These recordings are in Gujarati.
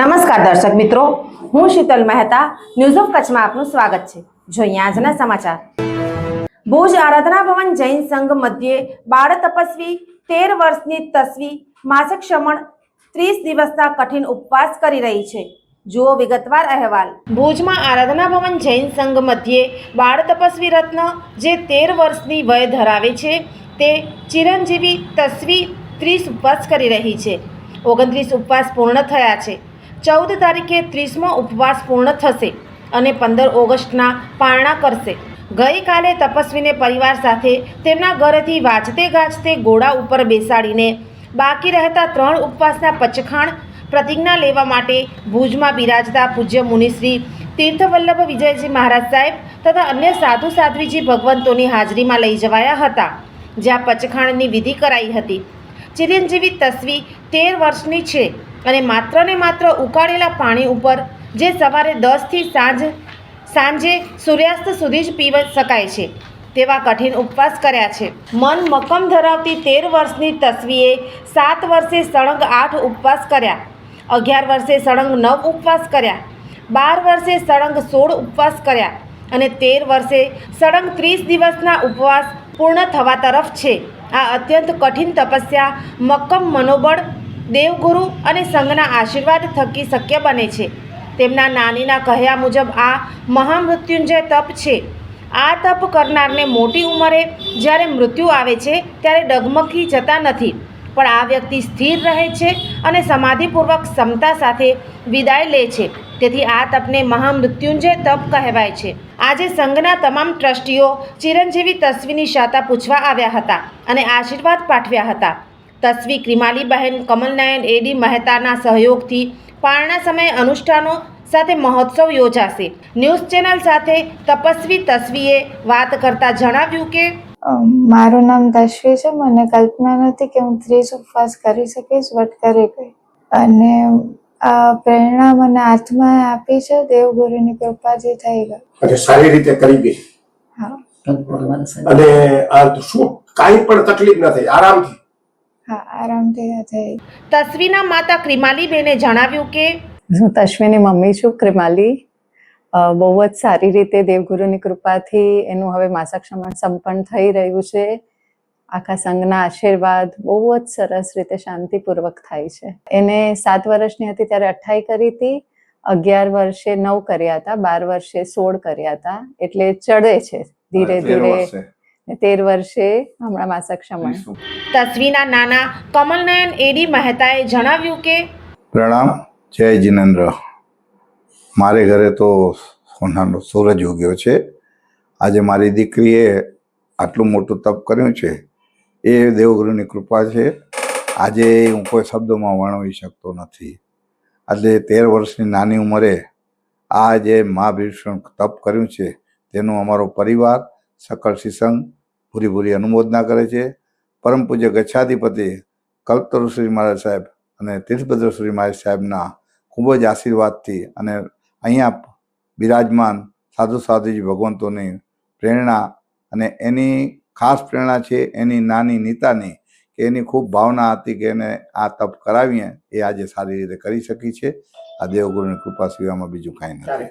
નમસ્કાર દર્શક મિત્રો, હું શીતલ મહેતા ન્યૂઝ ઓફ કચ્છમાં આપનું સ્વાગત છે. જોઈએ આજના સમાચાર. ભુજ આરાધના ભવન જૈન સંઘ મધ્યે બાળ તપસ્વી, તેર વર્ષની તસ્વી, માસિક શમણ ત્રીસ દિવસના કઠિન ઉપવાસ કરી રહી છે. જુઓ વિગતવાર અહેવાલ. ભુજમાં આરાધના ભવન જૈન સંઘ મધ્યે બાળ તપસ્વી રત્ન જે તેર વર્ષની વય ધરાવે છે, તે ચિરંજીવી તસ્વી ત્રીસ ઉપવાસ કરી રહી છે. ઓગણત્રીસ ઉપવાસ પૂર્ણ થયા છે. ચૌદ તારીખે ત્રીસમો ઉપવાસ પૂર્ણ થશે અને પંદર ઓગસ્ટના પારણા કરશે. ગઈકાલે તપસ્વીને પરિવાર સાથે તેમના ઘરેથી વાંચતે ગાજતે ઘોડા ઉપર બેસાડીને બાકી રહેતા ત્રણ ઉપવાસના પચખાણ પ્રતિજ્ઞા લેવા માટે ભુજમાં બિરાજતા પૂજ્ય મુનિશ્રી તીર્થવલ્લભ વિજયજી મહારાજ સાહેબ તથા અન્ય સાધુ સાધ્વીજી ભગવંતોની હાજરીમાં લઈ જવાયા હતા, જ્યાં પચખાણની વિધિ કરાઈ હતી. ચિરંજીવી તસવી તેર વર્ષની છે. અને માત્ર ને માત્ર ઉકાળેલા પાણી ઉપર, જે સવારે દસથી સાંજ, સાંજે સૂર્યાસ્ત સુધી જ પી શકાય છે, તેવા કઠિન ઉપવાસ કર્યા છે. મન મક્કમ ધરાવતી તેર વર્ષની તસવીએ સાત વર્ષે સળંગ આઠ ઉપવાસ કર્યા, અગિયાર વર્ષે સળંગ નવ ઉપવાસ કર્યા, બાર વર્ષે સળંગ સોળ ઉપવાસ કર્યા અને તેર વર્ષે સળંગ ત્રીસ દિવસના ઉપવાસ પૂર્ણ થવા તરફ છે. આ અત્યંત કઠિન તપસ્યા, મક્કમ મનોબળ દેવગુરુ અને સંઘના આશીર્વાદ થકી શક્ય બને છે. તેમના નાનીના કહ્યા મુજબ આ મહામૃત્યુંજય તપ છે. આ તપ કરનારને મોટી ઉંમરે જ્યારે મૃત્યુ આવે છે, ત્યારે ડગમગી જતા નથી. પણ આ વ્યક્તિ સ્થિર રહે છે અને સમાધિપૂર્વક ક્ષમતા સાથે વિદાય લે છે. તેથી આ તપને મહામૃત્યુંજય તપ કહેવાય છે. આજે સંઘના તમામ ટ્રસ્ટીઓ ચિરંજીવી તસ્વીની શાતા પૂછવા આવ્યા હતા અને આશીર્વાદ પાઠવ્યા હતા. તસ્વી ક્રિમાલીબહેન કમલનયન એડી મહેતાના સહયોગથી પારણા સમયે અનુષ્ઠાનો સાથે મહોત્સવ યોજાશે. ન્યૂઝ ચેનલ સાથે તપસ્વી તસ્વીએ વાત કરતા જણાવ્યું કે મારું નામ તસ્વી છે. મને કલ્પના નથી કે હું ત્રીસ ઉપવાસ કરી શકીશ વટ કરી ગઈ. અને આ પ્રેરણા મને આત્મા આપી છે. દેવગુરુની કૃપાથી થઈ ગઈ. અને સારી રીતે કરી ગઈ. હા. અને આ શું? કાંઈ પણ તકલીફ ન થઈ. આરામથી. હા આરામથી થઈ તસ્વીના માતા ક્રિમાલીબેને જણાવ્યું કે હું તશ્વીની મમ્મી છું ક્રિમાલી. બહુ જ સારી રીતે દેવગુરુની કૃપાથી એનું હવે માસક ક્ષમણ સંપન્ન થઈ રહ્યું છે. આખા સંઘના આશીર્વાદ બહુ જ સરસ રીતે શાંતિપૂર્વક થાય છે. એને સાત વર્ષની હતી ત્યારે અઠ્ઠાઈ કરી હતી અગિયાર વર્ષે નવ કર્યા હતા બાર વર્ષે સોળ કર્યા હતા. એટલે ચડે છે ધીરે ધીરે તેર વર્ષે હમણાં માં સક્ષમ તસવીના નાના કમલનયન એડી મહેતાએ જણાવ્યું કે પ્રણામ જય જિનેન્દ્ર. મારે ઘરે તો સોનાનો સૂરજ ઉગ્યો છે. આજે મારી દીકરીએ આટલું મોટું તપ કર્યું છે. એ દેવગુરુની કૃપા છે. આજે હું કોઈ શબ્દોમાં વર્ણવી શકતો નથી. એટલે તેર વર્ષની નાની ઉંમરે આ જે મહાભીષણ તપ કર્યું છે તેનું અમારો પરિવાર સકળ શિસંગ પૂરી પૂરી અનુમોદના કરે છે. પરમ પૂજ્ય ગચ્છાધિપતિ કલ્પતરુ શ્રી મહારાજ સાહેબ અને તીર્થભદ્ર શ્રી મહારાજ સાહેબના ખૂબ જ આશીર્વાદથી અને અહીંયા બિરાજમાન સાધુ સાધુજી ભગવંતોની પ્રેરણા અને એની ખાસ પ્રેરણા છે એની નાની નીતાની કે એની ખૂબ ભાવના હતી કે એને આ તપ કરાવીએ એ આજે સારી રીતે કરી શકી છે. આ દેવગુરુની કૃપા સિવાયમાં બીજું કાંઈ નથી.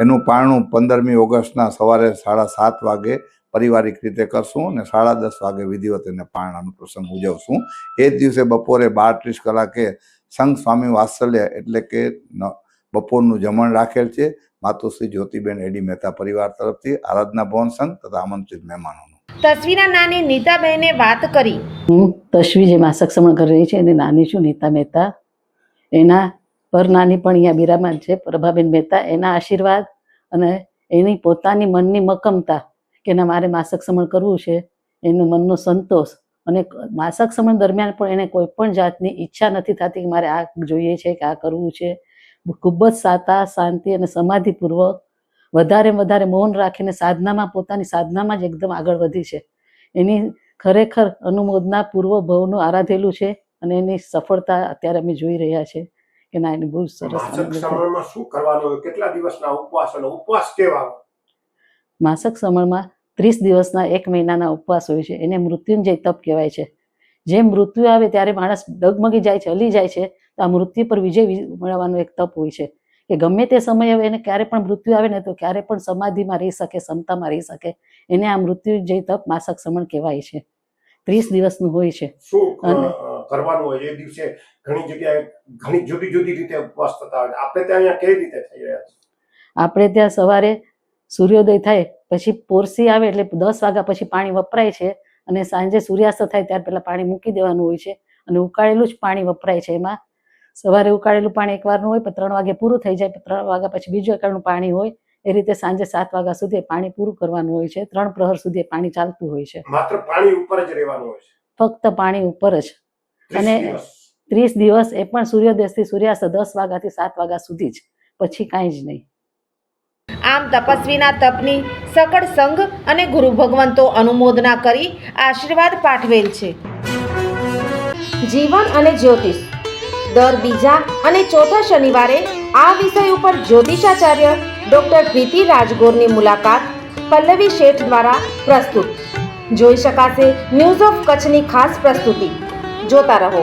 એનું પારણું પંદરમી ઓગસ્ટના સવારે સાડા સાત વાગે પારિવારિક રીતે કરશું અને સાડા દસ વાગે વિધિવત એને પારણાનો પ્રસંગ ઉજવશું. એ જ દિવસે બપોરે બાર ત્રીસ કલાકે સંઘ સ્વામી વાત્સલ્ય એટલે કે બપોરનું જમણ રાખેલ છે. માતુશ્રી જ્યોતિબેન એડી મહેતા પરિવાર તરફથી આરાધના ભવન સંઘ તથા આમંત્રિત મહેમાનોનું. તસ્વીના નાની નીતાબહેને વાત કરી. હું તસવી જે માસક સમણ કરી રહી છે એની નાની છું નીતા મહેતા. એના પર નાની પણ અહીંયા બિરાજમાન છે પ્રભાબેન મહેતા. એના આશીર્વાદ અને એની પોતાની મનની મક્કમતા કે ના મારે માસક સમણ કરવું છે એનો મનનો સંતોષ. અને માસક સમણ દરમિયાન પણ એને કોઈ પણ જાતની ઈચ્છા નથી થતી કે મારે આ જોઈએ છે કે આ કરવું છે. ખૂબ જ સાતા શાંતિ અને સમાધિપૂર્વક વધારે વધારે મૌન રાખીને સાધનામાં પોતાની સાધનામાં જ એકદમ આગળ વધી છે. એની ખરેખર અનુમોદના પૂર્વ ભવનું આરાધેલું છે અને એની સફળતા અત્યારે અમે જોઈ રહ્યા છે કે ના એની બહુ સરસ શું કરવાનું કેટલા દિવસના ઉપવાસ અને ઉપવાસ કેવા માસક સમયમાં ત્રીસ દિવસના એક મહિનાના ઉપવાસ હોય છે. એને મૃત્યુંજય તપ કહેવાય છે. જે મૃત્યુ આવે ત્યારે માણસ ડગમગી જાય છે હલી જાય છે તો આ મૃત્યુ પર વિજય મેળવવાનો એક તપ હોય છે. કે ગમે તે સમયે એને ક્યારે પણ મૃત્યુ આવે ને તો ક્યારે પણ સમાધિમાં રહી શકે ક્ષમતામાં રહી શકે. એને આ મૃત્યુ જય તપ માસક સમણ કહેવાય છે. ત્રીસ દિવસનું હોય છે. અને- કરવાનું હોય? એ દિવસે ઘણી જગ્યાએ ઘણી જુદી જુદી રીતે ઉપવાસ થતા હોય આપણે ત્યાં અહીંયા કેવી રીતે થઈ રહ્યા છે આપણે ત્યાં સવારે સૂર્યોદય થાય પછી પોરસી આવે એટલે દસ વાગ્યા પછી પાણી વપરાય છે અને સાંજે સૂર્યાસ્ત થાય ત્યાર પહેલા પાણી મૂકી દેવાનું હોય છે અને ઉકાળેલું જ પાણી વપરાય છે એમાં. સવારે ઉકાળેલું પાણી એકવારનું હોય ત્રણ વાગે પૂરું થઈ જાય ત્રણ વાગ્યા પછી બીજું એકવાનું પાણી હોય એ રીતે સાંજે સાત વાગ્યા સુધી પાણી પૂરું કરવાનું હોય છે ત્રણ પ્રહર સુધી પાણી ચાલતું હોય છે. માત્ર પાણી ઉપર જ રહેવાનું હોય છે? ફક્ત પાણી ઉપર જ. અને- ત્રીસ દિવસ એ પણ સૂર્યોદયથી સૂર્યાસ્ત દસ વાગ્યાથી સાત વાગ્યા સુધી જ પછી કાંઈ જ નહીં. આમ તપસ્વીના તપની સકળ સંઘ અને ગુરુ ભગવંતો અનુમોદના કરી આશીર્વાદ પાઠવેલ છે. જીવન અને જ્યોતિષ. દર બીજા અને ચોથા શનિવારે આ વિષય ઉપર જ્યોતિષાચાર્ય ડોક્ટર પ્રીતિ રાજગોરની મુલાકાત પલ્લવી શેઠ દ્વારા પ્રસ્તુત. જોઈ શકાશે ન્યૂઝ ઓફ કચ્છની ખાસ પ્રસ્તુતિ. જોતા રહો.